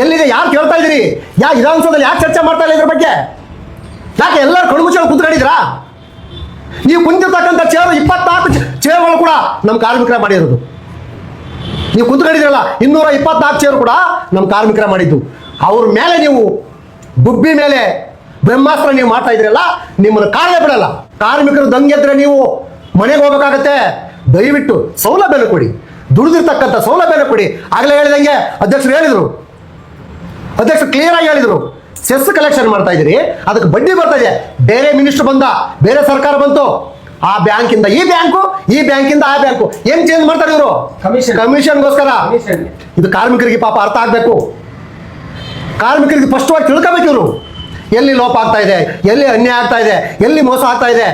ಎಲ್ಲಿದೆ? ಯಾರು ಕೇಳ್ತಾ ಇದ್ರಿ ಯಾ ವಿಧಾನಸೌಧದಲ್ಲಿ ಯಾಕೆ ಚರ್ಚೆ ಮಾಡ್ತಾ ಇಲ್ಲ ಇದ್ರ ಬಗ್ಗೆ? ಯಾಕೆ ಎಲ್ಲರೂ ಕಣ್ಮುಚ್ಚಲು ಕುತ್ಕೊಂಡಿದ್ರಾ ನೀವು ಕುಂತಿರ್ತಕ್ಕಂಥ ಚೇರ್ ಇಪ್ಪತ್ನಾಲ್ಕು ಚೇರ್ಗಳು ಕೂಡ ನಮ್ಮ ಕಾರ್ಮಿಕರ ಮಾಡಿರೋದು. ನೀವು ಕುಂತ್ಕೊಂಡಿದ್ರಲ್ಲ ಇನ್ನೂರ ಇಪ್ಪತ್ನಾಲ್ಕು ಚೇರ್ ಕೂಡ ನಮ್ಮ ಕಾರ್ಮಿಕರ ಮಾಡಿದ್ದು. ಅವ್ರ ಮೇಲೆ ನೀವು ಗುಬ್ಬಿ ಮೇಲೆ ಬ್ರಹ್ಮಾಸ್ತ್ರ ನೀವು ಮಾಡ್ತಾ ಇದ್ರಲ್ಲ ನಿಮ್ಮನ್ನು ಕಾರಣ ಬಿಡಲ್ಲ. ಕಾರ್ಮಿಕರು ದಂಗೆದ್ರೆ ನೀವು ಮನೆಗೆ ಹೋಗ್ಬೇಕಾಗತ್ತೆ. ದಯವಿಟ್ಟು ಸೌಲಭ್ಯನ ಕೊಡಿ. ದುಡಿದಿರ್ತಕ್ಕಂಥ ಸೌಲಭ್ಯನ ಕೊಡಿ. ಆಗಲೇ ಹೇಳಿದಂಗೆ ಅಧ್ಯಕ್ಷರು ಹೇಳಿದರು. ಅಧ್ಯಕ್ಷರು ಕ್ಲಿಯರ್ ಆಗಿ ಹೇಳಿದರು. ಸೆಸ್ ಕಲೆಕ್ಷನ್ ಮಾಡ್ತಾ ಇದ್ದೀರಿ. ಅದಕ್ಕೆ ಬಡ್ಡಿ ಬರ್ತಾ ಇದೆ. ಬೇರೆ ಮಿನಿಸ್ಟರ್ ಬಂದ ಬೇರೆ ಸರ್ಕಾರ ಬಂತು. ಆ ಬ್ಯಾಂಕಿಂದ ಈ ಬ್ಯಾಂಕು ಈ ಬ್ಯಾಂಕಿಂದ ಆ ಬ್ಯಾಂಕು. ಏನ್ ಚೇಂಜ್ ಮಾಡ್ತಾರೆ ಇವರು? ಕಮಿಷನ್ ಕಮಿಷನ್ಗೋಸ್ಕರ. ಇದು ಕಾರ್ಮಿಕರಿಗೆ ಪಾಪ ಅರ್ಥ ಆಗ್ಬೇಕು. ಕಾರ್ಮಿಕರಿಗೆ ಸ್ಪಷ್ಟವಾಗಿ ತಿಳ್ಕೊಬೇಕು ಇವರು. ಎಲ್ಲಿ ಲೋಪ ಆಗ್ತಾ ಇದೆ, ಎಲ್ಲಿ ಅನ್ಯಾಯ ಆಗ್ತಾ ಇದೆ, ಎಲ್ಲಿ ಮೋಸ ಆಗ್ತಾ ಇದೆ.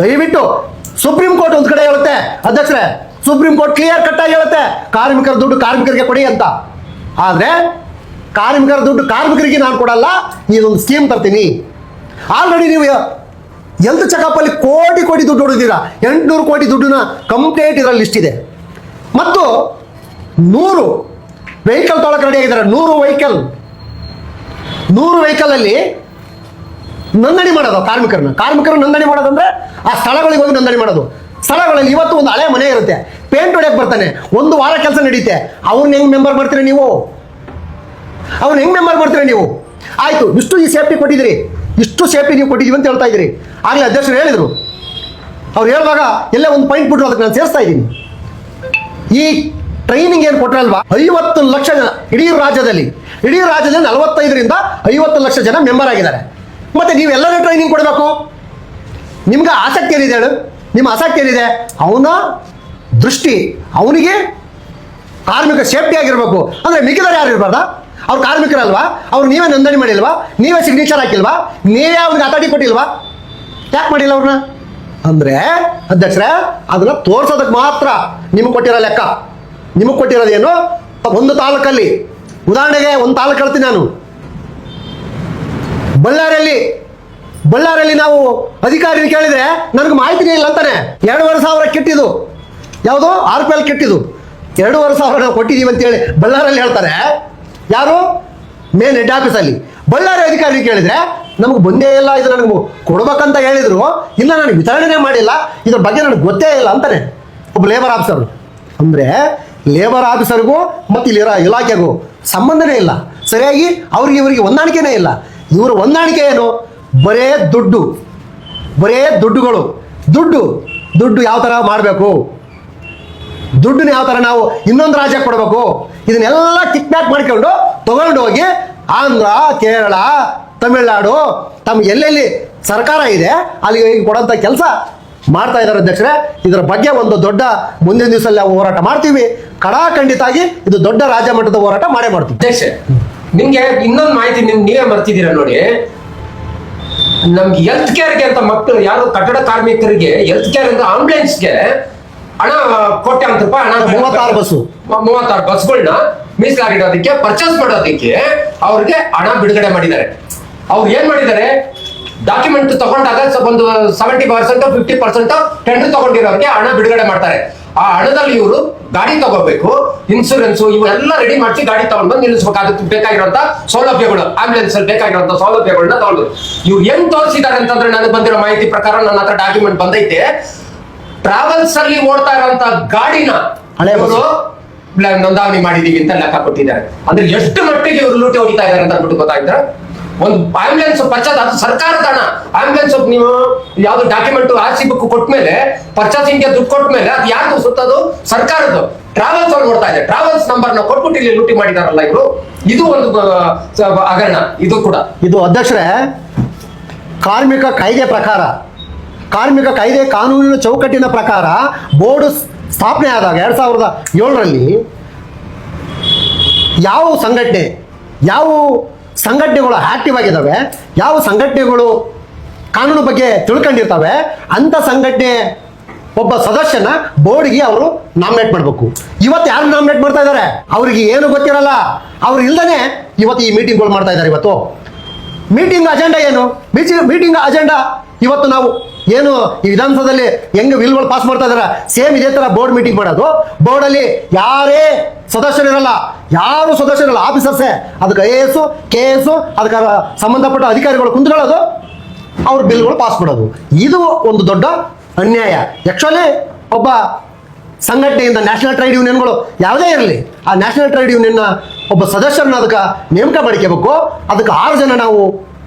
ದಯವಿಟ್ಟು ಸುಪ್ರೀಂ ಕೋರ್ಟ್ ಒಂದು ಕಡೆ ಹೇಳುತ್ತೆ, ಅಧ್ಯಕ್ಷರೇ, ಸುಪ್ರೀಂ ಕೋರ್ಟ್ ಕ್ಲಿಯರ್ ಕಟ್ ಆಗಿ ಹೇಳುತ್ತೆ, ಕಾರ್ಮಿಕರ ದುಡ್ಡು ಕಾರ್ಮಿಕರಿಗೆ ಕೊಡಿ ಅಂತ. ಆದರೆ ಕಾರ್ಮಿಕರ ದುಡ್ಡು ಕಾರ್ಮಿಕರಿಗೆ ನಾನು ಕೊಡಲ್ಲ, ಇದೊಂದು ಸ್ಕೀಮ್ ತರ್ತೀನಿ. ಆಲ್ರೆಡಿ ನೀವು ಎಲ್ತ್ ಚೆಕಪ್ಪಲ್ಲಿ ಕೋಟಿ ಕೋಟಿ ದುಡ್ಡು ಹೊಡೆದಿರಾ ಎಂಟುನೂರು ಕೋಟಿ ದುಡ್ಡಿನ ಕಂಪ್ಲೀಟ್ ಇದರಲ್ಲಿ ಲಿಸ್ಟ್ ಇದೆ. ಮತ್ತು ನೂರು ವೆಹಿಕಲ್ ತೊಳಕ ರೆಡಿ ಆಗಿದ್ದಾರೆ. ನೂರು ವೆಹಿಕಲ್ ನೂರು ವೆಹಿಕಲ್ ಅಲ್ಲಿ ನೋಂದಣಿ ಮಾಡೋದು ಕಾರ್ಮಿಕರನ್ನ. ಕಾರ್ಮಿಕರು ನೋಂದಣಿ ಮಾಡೋದಂದ್ರೆ ಆ ಸ್ಥಳಗಳಿಗೆ ಹೋಗಿ ನೋಂದಣಿ ಮಾಡೋದು. ಸ್ಥಳಗಳಲ್ಲಿ ಇವತ್ತು ಒಂದು ಹಳೆ ಮನೆ ಇರುತ್ತೆ. ಪೇಂಟ್ ಹೊಡೆಯಕ್ಕೆ ಬರ್ತಾನೆ. ಒಂದು ವಾರ ಕೆಲಸ ನಡೀತೆ. ಅವ್ರನ್ನ ಹೆಂಗೆ ಮೆಂಬರ್ ಮಾಡ್ತೀರಿ ನೀವು? ಅವ್ನ ಹೆಂಗೆ ಮೆಂಬರ್ ಮಾಡ್ತೀರಿ ನೀವು? ಆಯಿತು, ಇಷ್ಟು ಈ ಸೇಫ್ಟಿ ಕೊಟ್ಟಿದ್ದೀರಿ. ಇಷ್ಟು ಸೇಫ್ಟಿ ನೀವು ಕೊಟ್ಟಿದ್ದೀವಿ ಅಂತ ಹೇಳ್ತಾ ಇದ್ದೀರಿ. ಆಗಲೇ ಅಧ್ಯಕ್ಷರು ಹೇಳಿದರು. ಅವ್ರು ಹೇಳುವಾಗ ಎಲ್ಲೇ ಒಂದು ಪಾಯಿಂಟ್ ಬಿಟ್ಟರು ಅದಕ್ಕೆ ನಾನು ಸೇರಿಸ್ತಾ ಇದ್ದೀನಿ. ಈ ಟ್ರೈನಿಂಗ್ ಏನು ಕೊಟ್ರಲ್ವಾ? ಐವತ್ತು ಲಕ್ಷ ಜನ ಇಡೀ ರಾಜ್ಯದಲ್ಲಿ ಇಡೀ ರಾಜ್ಯದಲ್ಲಿ ನಲವತ್ತೈದರಿಂದ ಐವತ್ತು ಲಕ್ಷ ಜನ ಮೆಂಬರ್ ಆಗಿದ್ದಾರೆ. ಮತ್ತೆ ನೀವೆಲ್ಲರೂ ಟ್ರೈನಿಂಗ್ ಕೊಡಬೇಕು? ನಿಮ್ಗೆ ಆಸಕ್ತಿ ಏನಿದೆ ಹೇಳು? ನಿಮ್ಮ ಆಸಕ್ತಿ ಏನಿದೆ? ಅವನ ದೃಷ್ಟಿ, ಅವನಿಗೆ ಕಾರ್ಮಿಕ ಸೇಫ್ಟಿ ಆಗಿರ್ಬೇಕು. ಅಂದ್ರೆ ಮಿಕ್ಕಿದವ್ರು ಯಾರು ಇರಬಾರ್ದ? ಅವ್ರು ಕಾರ್ಮಿಕರಲ್ವಾ? ಅವ್ರು ನೀವೇ ನೋಂದಣಿ ಮಾಡಿಲ್ವಾ? ನೀವೇ ಸಿಗ್ನೇಚರ್ ಹಾಕಿಲ್ವಾ? ನೀವೇ ಅವ್ರಿಗೆ ಅಥಾರಿಟಿ ಕೊಟ್ಟಿಲ್ವಾ? ಯಾಕೆ ಮಾಡಿಲ್ಲ ಅವ್ರನ್ನ ಅಂದ್ರೆ ಅಧ್ಯಕ್ಷರೇ, ಅದನ್ನ ತೋರ್ಸೋದಕ್ಕೆ ಮಾತ್ರ ನಿಮಗೆ ಕೊಟ್ಟಿರೋ ಲೆಕ್ಕ. ನಿಮಗೆ ಕೊಟ್ಟಿರೋದೇನು ಒಂದು ತಾಲೂಕಲ್ಲಿ. ಉದಾಹರಣೆಗೆ ಒಂದು ತಾಲೂಕು ಹೇಳ್ತೀನಿ ನಾನು. ಬಳ್ಳಾರಿಯಲ್ಲಿ ಬಳ್ಳಾರಿಯಲ್ಲಿ ನಾವು ಅಧಿಕಾರಿ ಕೇಳಿದ್ರೆ ನನಗೆ ಮಾಹಿತಿನೇ ಇಲ್ಲ ಅಂತಾನೆ. ಎರಡೂವರೆ ಸಾವಿರ ಕೆಟ್ಟಿದ್ದು. ಯಾವುದು? ಆರ್ ಎಲ್ ಕೆಟ್ಟಿದ್ದು. ಎರಡೂವರೆ ಸಾವಿರ ನಾವು ಕೊಟ್ಟಿದ್ದೀವಿ ಅಂತೇಳಿ ಬಳ್ಳಾರಿಯಲ್ಲಿ ಹೇಳ್ತಾರೆ. ಯಾರು? ಮೇನ್ ಹೆಡ್ ಆಫೀಸಲ್ಲಿ. ಬಳ್ಳಾರಿ ಅಧಿಕಾರಿ ಕೇಳಿದ್ರೆ ನಮಗೆ ಬಂದೇ ಇಲ್ಲ, ಇದು ನನಗೆ ಕೊಡ್ಬೇಕಂತ ಹೇಳಿದ್ರು. ಇಲ್ಲ, ನನಗೆ ವಿತರಣೆ ಮಾಡಿಲ್ಲ. ಇದ್ರ ಬಗ್ಗೆ ನನಗೆ ಗೊತ್ತೇ ಇಲ್ಲ ಅಂತಾನೆ. ಒಬ್ಬ ಲೇಬರ್ ಆಫೀಸರ್ ಅಂದ್ರೆ ಲೇಬರ್ ಆಫೀಸರ್ಗೂ ಮತ್ತು ಇಲ್ಲಿರೋ ಇಲಾಖೆಗೂ ಸಂಬಂಧನೇ ಇಲ್ಲ. ಸರಿಯಾಗಿ ಅವ್ರಿಗೆ ಇವರಿಗೆ ಹೊಂದಾಣಿಕೆನೇ ಇಲ್ಲ. ಇವರು ಹೊಂದಾಣಿಕೆ ಏನು? ಬರೇ ದುಡ್ಡು. ಬರೇ ದುಡ್ಡುಗಳು. ದುಡ್ಡು. ದುಡ್ಡು ಯಾವ ಥರ ಮಾಡಬೇಕು? ದುಡ್ಡನ್ನ ಯಾವ ಥರ ನಾವು ಇನ್ನೊಂದು ರಾಜ್ಯಕ್ಕೆ ಕೊಡಬೇಕು? ಇದನ್ನೆಲ್ಲ ಬ್ಯಾಕ್ ಮಾಡ್ಕೊಂಡು ತಗೊಂಡು ಹೋಗಿ ಆಂಧ್ರ, ಕೇರಳ, ತಮಿಳುನಾಡು ತಮ್ಗೆ ಎಲ್ಲೆಲ್ಲಿ ಸರ್ಕಾರ ಇದೆ, ಅಲ್ಲಿಗೆ ಹೋಗಿ ಕೊಡೋಂಥ ಕೆಲಸ ಮಾಡ್ತಾ ಇದ್ದಾರೆ ಅಧ್ಯಕ್ಷರೇ. ಇದರ ಬಗ್ಗೆ ಒಂದು ದೊಡ್ಡ ಮುಂದಿನ ದಿವಸದಲ್ಲಿ ನಾವು ಹೋರಾಟ ಮಾಡ್ತೀವಿ. ಕಡಾಖಂಡಿತಾಗಿ ಇದು ದೊಡ್ಡ ರಾಜ್ಯ ಮಟ್ಟದ ಹೋರಾಟ ಮಾಡೇ ಮಾಡ್ತೀವಿ. ಅಧ್ಯಕ್ಷ ನಿಮ್ಗೆ ಇನ್ನೊಂದು ಮಾಹಿತಿ ನಿಮ್ ನೀವೇ ಮರ್ತಿದ್ದೀರಾ ನೋಡಿ. ನಮ್ಗೆ ಹೆಲ್ತ್ ಕೇರ್ಗೆ ಅಂತ ಮಕ್ಕಳು ಯಾರು ಕಟ್ಟಡ ಕಾರ್ಮಿಕರಿಗೆ ಹೆಲ್ತ್ ಕೇರ್ ಅಂತ ಆಂಬುಲೆನ್ಸ್ಗೆ ಹಣ ಕೋಟ್ಯಾಂತರ ರೂಪಾಯಿ ಹಣ ಮೂವತ್ತಾರು ಬಸ್ಸು. ಮೂವತ್ತಾರು ಮೂವತ್ತಾರು ಬಸ್ಗಳನ್ನ ಮೀಸಲಾಗಿಡೋದಕ್ಕೆ ಪರ್ಚೇಸ್ ಮಾಡೋದಕ್ಕೆ ಅವ್ರಿಗೆ ಹಣ ಬಿಡುಗಡೆ ಮಾಡಿದ್ದಾರೆ. ಅವ್ರು ಏನ್ ಮಾಡಿದ್ದಾರೆ? ಡಾಕ್ಯುಮೆಂಟ್ ತಗೊಂಡಾಗ ಒಂದು seventy percent fifty percent tender ತಗೊಂಡಿರೋರಿಗೆ ಹಣ ಬಿಡುಗಡೆ ಮಾಡ್ತಾರೆ. ಆ ಹಣದಲ್ಲಿ ಇವರು ಗಾಡಿ ತಗೋಬೇಕು ಇನ್ಸೂರೆನ್ಸ್ ಇವೆಲ್ಲ ರೆಡಿ ಮಾಡಿಸಿ ಗಾಡಿ ತಗೊಂಡು ಬಂದು ನಿಲ್ಲಿಸಬೇಕಾಗುತ್ತೆ ಬೇಕಾಗಿರುವಂತ ಸೌಲಭ್ಯಗಳು ಆಂಬುಲೆನ್ಸ್ ಅಲ್ಲಿ ಬೇಕಾಗಿರುವಂತ ಸೌಲಭ್ಯಗಳನ್ನ ತಗೊಂಡು. ಇವ್ರು ಏನ್ ತೋರಿಸಿದ್ದಾರೆ ಅಂತಂದ್ರೆ ನನಗೆ ಬಂದಿರೋ ಮಾಹಿತಿ ಪ್ರಕಾರ ನನ್ನ ಹತ್ರ ಡಾಕ್ಯುಮೆಂಟ್ ಬಂದೈತೆ. ಟ್ರಾವೆಲ್ಸ್ ಅಲ್ಲಿ ಓಡ್ತಾ ಇರುವಂತ ಗಾಡಿನ ಹಳೆ ನೋಂದಾವಣಿ ಇವರು ಲ- ಮಾಡಿದೀವಿ ಅಂತ ಲೆಕ್ಕ ಕೊಟ್ಟಿದ್ದಾರೆ. ಅಂದ್ರೆ ಎಷ್ಟು ಮಟ್ಟಿಗೆ ಇವರು ಲೂಟಿ ಹೊಡಿತಾ ಇದ್ದಾರೆ ಅಂತ ಅಂದ್ಬಿಟ್ಟು ಗೊತ್ತಾಯ್ತಾ? ಒಂದು ಆಂಬ್ಯುಲೆನ್ಸ್ ಪರ್ಚಾಸ್ ಅದು ಸರ್ಕಾರದ ಹಣ ಆಂಬುಲೆನ್ಸ್ ನೀವು ಯಾವ್ದು ಡಾಕ್ಯುಮೆಂಟ್ ಆರ್ ಸಿ ಬುಕ್ ಕೊಟ್ಮೇಲೆ ಇಂಡಿಯಾ ದುಡ್ಡು ಕೊಟ್ಮೇಲೆ ಅದು ಯಾರು ಸುತ್ತದು? ಸರ್ಕಾರದ್ದು. ಟ್ರಾವೆಲ್ಸ್ ಅವ್ರು ನೋಡ್ತಾ ಇದೆ ಟ್ರಾವೆಲ್ಸ್ ನಂಬರ್ನ ಕೊಟ್ಬಿಟ್ಟು ಇಲ್ಲಿ ಲೂಟಿ ಮಾಡಿದಾರಲ್ಲ ಇವರು. ಇದು ಒಂದು ಹಗರಣ. ಇದು ಕೂಡ. ಇದು ಅಧ್ಯಕ್ಷರೇ, ಕಾರ್ಮಿಕ ಕಾಯ್ದೆ ಪ್ರಕಾರ, ಕಾರ್ಮಿಕ ಕಾಯ್ದೆ ಕಾನೂನಿನ ಚೌಕಟ್ಟಿನ ಪ್ರಕಾರ ಬೋರ್ಡ್ ಸ್ಥಾಪನೆ ಆದಾಗ ಎರಡು ಸಾವಿರದ ಏಳರಲ್ಲಿ ಯಾವ ಸಂಘಟನೆ, ಯಾವ ಸಂಘಟನೆಗಳು ಆಕ್ಟಿವ್ ಆಗಿದ್ದಾವೆ. ಯಾವ ಸಂಘಟನೆಗಳು ಕಾನೂನು ಬಗ್ಗೆ ತಿಳ್ಕೊಂಡಿರ್ತವೆ ಅಂಥ ಸಂಘಟನೆ ಒಬ್ಬ ಸದಸ್ಯನ ಬೋರ್ಡ್ಗೆ ಅವರು ನಾಮಿನೇಟ್ ಮಾಡಬೇಕು. ಇವತ್ತು ಯಾರು ನಾಮಿನೇಟ್ ಮಾಡ್ತಾ ಇದ್ದಾರೆ? ಅವರಿಗೆ ಏನು ಗೊತ್ತಿರಲ್ಲ. ಅವ್ರು ಇಲ್ದೇ ಇವತ್ತು ಈ ಮೀಟಿಂಗ್ಗಳು ಮಾಡ್ತಾ ಇದ್ದಾರೆ ಇವತ್ತು. ಮೀಟಿಂಗ್ ಅಜೆಂಡಾ ಏನು? ಮೀಟಿಂಗ್ ಅಜೆಂಡಾ ಇವತ್ತು ನಾವು ಏನು ಈ ವಿಧಾನಸೌಧದಲ್ಲಿ ಹೆಂಗೆ ವಿಲ್ಗಳು ಪಾಸ್ ಮಾಡ್ತಾ ಇದಾರೆ? ಸೇಮ್ ಇದೇ ತರ ಬೋರ್ಡ್ ಮೀಟಿಂಗ್ ಮಾಡೋದು. ಬೋರ್ಡಲ್ಲಿ ಯಾರೇ ಸದಸ್ಯರಿರಲ್ಲ, ಯಾರು ಸದಸ್ಯರಿರಲ್ಲ ಆಫೀಸರ್ಸೇ ಅದಕ್ಕೆ I A S K S ಅದಕ್ಕೆ ಸಂಬಂಧಪಟ್ಟ ಅಧಿಕಾರಿಗಳು ಕುಂತ್ಕೊಳ್ಳೋದು ಅವ್ರ ಬಿಲ್ಗಳು ಪಾಸ್ ಮಾಡೋದು. ಇದು ಒಂದು ದೊಡ್ಡ ಅನ್ಯಾಯ. ಆ್ಯಕ್ಚುಲಿ ಒಬ್ಬ ಸಂಘಟನೆಯಿಂದ ನ್ಯಾಷನಲ್ ಟ್ರೇಡ್ ಯೂನಿಯನ್ಗಳು ಯಾವುದೇ ಇರಲಿ, ಆ ನ್ಯಾಷನಲ್ ಟ್ರೇಡ್ ಯೂನಿಯನ್ನ ಒಬ್ಬ ಸದಸ್ಯರನ್ನ ಅದಕ್ಕೆ ನೇಮಕ ಮಾಡ್ಕೋಬೇಕು ಅದಕ್ಕೆ ಆರು ಜನ ನಾವು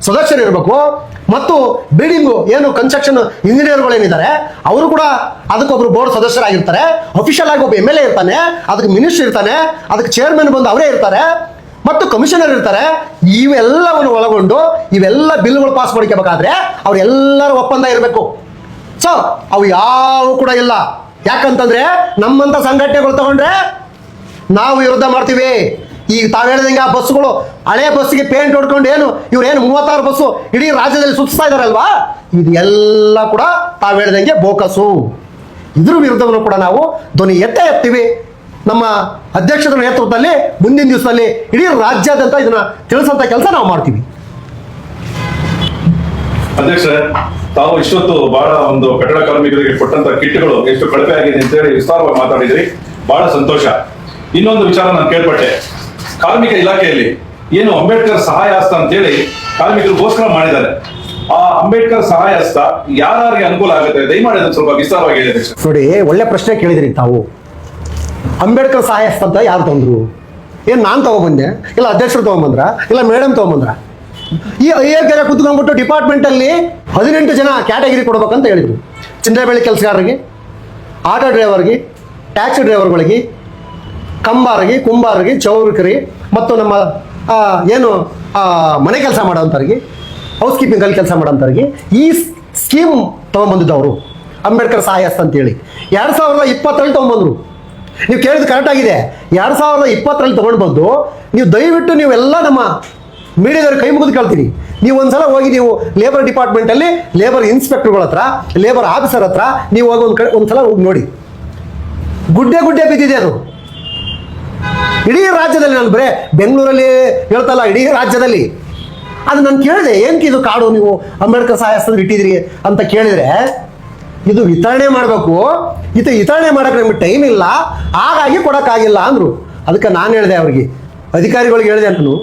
ಸದಸ್ಯರು ಇರಬೇಕು ಮತ್ತು ಬಿಲ್ಡಿಂಗು ಏನು ಕನ್ಸ್ಟ್ರಕ್ಷನ್ ಇಂಜಿನಿಯರ್ಗಳು ಏನಿದ್ದಾರೆ ಅವರು ಕೂಡ ಅದಕ್ಕೊಬ್ರು ಬೋರ್ಡ್ ಸದಸ್ಯರಾಗಿರ್ತಾರೆ. ಅಫಿಷಿಯಲ್ ಆಗಿ ಒಬ್ಬ ಎಂ ಎಲ್ ಎ ಇರ್ತಾನೆ, ಅದಕ್ಕೆ ಮಿನಿಸ್ಟರ್ ಇರ್ತಾನೆ, ಅದಕ್ಕೆ ಚೇರ್ಮನ್ ಬಂದು ಅವರೇ ಇರ್ತಾರೆ. ಮತ್ತು ಕಮಿಷನರ್ ಇರ್ತಾರೆ. ಇವೆಲ್ಲವನ್ನು ಒಳಗೊಂಡು ಇವೆಲ್ಲ ಬಿಲ್ಗಳು ಪಾಸ್ ಮಾಡ್ಕೋಬೇಕಾದ್ರೆ ಅವರೆಲ್ಲರೂ ಒಪ್ಪಂದ ಇರಬೇಕು. ಸೊ ಅವು ಯಾವ ಕೂಡ ಇಲ್ಲ. ಯಾಕಂತಂದ್ರೆ ನಮ್ಮಂತ ಸಂಘಟನೆಗಳು ತಗೊಂಡ್ರೆ ನಾವು ವಿರುದ್ಧ ಮಾಡ್ತೀವಿ. ಈಗ ತಾವು ಹೇಳಿದಂಗೆ ಆ ಬಸ್ಸುಗಳು ಹಳೆ ಬಸ್ಸಿಗೆ ಪೇಂಟ್ ಹೊಡ್ಕೊಂಡು ಏನು, ಇವ್ರು ಏನು ಮೂವತ್ತಾರು ಬಸ್ಸು ಇಡೀ ರಾಜ್ಯದಲ್ಲಿ ಸುತ್ತಿಸ್ತಾ ಇದಾರಲ್ವಾ? ಇದು ಎಲ್ಲ ಕೂಡ ತಾವು ಹೇಳ್ದಂಗೆ ಬೋಕಸು. ಇದ್ರ ವಿರುದ್ಧವನ್ನು ಕೂಡ ನಾವು ಧ್ವನಿ ಎತ್ತೇ ಎತ್ತೀವಿ. ನಮ್ಮ ಅಧ್ಯಕ್ಷರ ನೇತೃತ್ವದಲ್ಲಿ ಮುಂದಿನ ದಿವಸದಲ್ಲಿ ಇಡೀ ರಾಜ್ಯಾದ್ಯಂತ ಇದನ್ನ ತಿಳಿಸಂತ ಕೆಲಸ ನಾವು ಮಾಡ್ತೀವಿ. ಅಧ್ಯಕ್ಷರೇ, ತಾವು ಇಷ್ಟೊತ್ತು ಬಹಳ ಒಂದು ಕಟ್ಟಡ ಕಾರ್ಮಿಕರಿಗೆ ಕೊಟ್ಟಂತ ಕಿಟ್ಗಳು ಎಷ್ಟು ಕಳಪೆ ಆಗಿದೆ ಅಂತ ಹೇಳಿ ವಿಸ್ತಾರವಾಗಿ ಮಾತಾಡಿದ್ರಿ. ಬಹಳ ಸಂತೋಷ. ಇನ್ನೊಂದು ವಿಚಾರ ನಾನು ಕೇಳ್ಪಟ್ಟೆ. ಕಾರ್ಮಿಕ ಇಲಾಖೆಯಲ್ಲಿ ಏನು ಅಂಬೇಡ್ಕರ್ ಸಹಾಯ ಹಸ್ತ ಅಂತ ಹೇಳಿ ಕಾರ್ಮಿಕರಿಗೋಸ್ಕರ ಮಾಡಿದ್ದಾರೆ. ಆ ಅಂಬೇಡ್ಕರ್ ಸಹಾಯ ಹಸ್ತ ಯಾರಿಗೆ ಅನುಕೂಲ ಆಗುತ್ತೆ? ದಯಮಾಡಿ ಅದನ್ನು ಸ್ವಲ್ಪ ವಿಸ್ತಾರವಾಗಿ ಹೇಳಿ ನೋಡಿ ಒಳ್ಳೆ ಪ್ರಶ್ನೆ ಕೇಳಿದ್ರಿ ತಾವು. ಅಂಬೇಡ್ಕರ್ ಸಹಾಯ ಹಸ್ತ ಅಂತ ಯಾರು ತಂದ್ರು? ಏನು ನಾನು ತಗೊಬಂದೆ? ಇಲ್ಲ ಅಧ್ಯಕ್ಷರು ತಗೊಂಬಂದ್ರ? ಇಲ್ಲ ಮೇಡಮ್ ತಗೊಂಬಂದ್ರ? ಈ ಐಆರ್ ಕುತ್ಕೊಂಡ್ಬಿಟ್ಟು ಡಿಪಾರ್ಟ್ಮೆಂಟಲ್ಲಿ ಹದಿನೆಂಟು ಜನ ಕ್ಯಾಟಗರಿ ಕೊಡ್ಬೇಕಂತ ಹೇಳಿದ್ರು. ಚಿಂದ್ರಬೇಳಿ ಕೆಲಸಗಾರರಿಗೆ, ಆಟೋ ಡ್ರೈವರ್ಗೆ, ಟ್ಯಾಕ್ಸಿ ಡ್ರೈವರ್ಗಳಿಗೆ ಕಂಬಾರಿಗೆ, ಕುಂಬಾರಿಗೆ, ಚೌರ್ಕರಿ ಮತ್ತು ನಮ್ಮ ಏನು ಮನೆ ಕೆಲಸ ಮಾಡೋಂಥವ್ರಿಗೆ ಹೌಸ್ ಕೀಪಿಂಗಲ್ಲಿ ಕೆಲಸ ಮಾಡೋಂಥವ್ರಿಗೆ ಈ ಸ್ಕೀಮ್ ತೊಗೊಂಬಂದಿದ್ದವರು ಅಂಬೇಡ್ಕರ್ ಸಹಾಯ ಹಸ್ತ ಅಂತೇಳಿ. ಎರಡು ಸಾವಿರದ ಇಪ್ಪತ್ತರಲ್ಲಿ ತೊಗೊಂಬಂದರು ನೀವು ಕೇಳಿದ್ದು ಕರೆಕ್ಟ್ ಆಗಿದೆ. ಎರಡು ಸಾವಿರದ ಇಪ್ಪತ್ತರಲ್ಲಿ ತೊಗೊಂಡು ಬಂದು ನೀವು ದಯವಿಟ್ಟು ನೀವೆಲ್ಲ ನಮ್ಮ ಮೀಡಿಯಾದವ್ರಿಗೆ ಕೈ ಮುಗಿದು ಕೇಳ್ತೀನಿ ನೀವು ಒಂದ್ಸಲ ಹೋಗಿ ನೀವು ಲೇಬರ್ ಡಿಪಾರ್ಟ್ಮೆಂಟಲ್ಲಿ ಲೇಬರ್ ಇನ್ಸ್ಪೆಕ್ಟರ್ಗಳ ಹತ್ರ ಲೇಬರ್ ಆಫೀಸರ್ ಹತ್ರ ನೀವು ಹೋಗಿ ಒಂದು ಕಡೆ ಒಂದ್ಸಲ ಹೋಗಿ ನೋಡಿ. ಗುಡ್ಡೆ ಗುಡ್ಡೆ ಬಿದ್ದಿದೆ ಅದು. ಇಡೀ ರಾಜ್ಯದಲ್ಲಿ ನಾನು ಬರೇ ಬೆಂಗಳೂರಲ್ಲಿ ಹೇಳ್ತಲ್ಲ, ಇಡೀ ರಾಜ್ಯದಲ್ಲಿ. ಅದು ನಾನು ಕೇಳಿದೆ ಏನಕ್ಕೆ ಇದು ಕಾಡು ನೀವು ಅಂಬೇಡ್ಕರ್ ಸಹಾಯ ಇಟ್ಟಿದ್ರಿ ಅಂತ ಕೇಳಿದರೆ, ಇದು ವಿತರಣೆ ಮಾಡಬೇಕು. ಇದು ವಿತರಣೆ ಮಾಡೋಕೆ ನಮಗೆ ಟೈಮ್ ಇಲ್ಲ. ಹಾಗಾಗಿ ಕೊಡೋಕ್ಕಾಗಿಲ್ಲ ಅಂದರು. ಅದಕ್ಕೆ ನಾನು ಹೇಳಿದೆ ಅವ್ರಿಗೆ, ಅಧಿಕಾರಿಗಳಿಗೆ ಹೇಳಿದೆ ಅಂತನು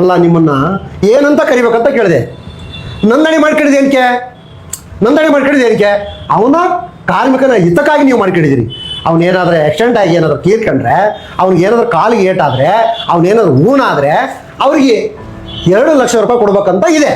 ಅಲ್ಲ, ನಿಮ್ಮನ್ನು ಏನಂತ ಕರಿಬೇಕಂತ ಕೇಳಿದೆ. ನೋಂದಣಿ ಮಾಡ್ಕೊಂಡಿದ್ದು ಏನಕ್ಕೆ ನೋಂದಣಿ ಮಾಡ್ಕೊಂಡಿದ್ದು ಏನಕ್ಕೆ ಅವನ ಕಾರ್ಮಿಕನ ಹಿತಕ್ಕಾಗಿ ನೀವು ಮಾಡ್ಕೊಂಡಿದ್ದೀರಿ. ಅವನೇನಾದ್ರೂ ಆಕ್ಸಿಡೆಂಟ್ ಆಗಿ ಏನಾದ್ರು ತೀರ್ಕೊಂಡ್ರೆ ಅವ್ನಿಗೆ ಏನಾದ್ರು ಕಾಲಿಗೆ ಏಟಾದ್ರೆ ಅವನೇನಾದ್ರು ಊನಾದ್ರೆ ಅವ್ರಿಗೆ ಎರಡು ಲಕ್ಷ ರೂಪಾಯಿ ಕೊಡ್ಬೇಕಂತ ಇದೆ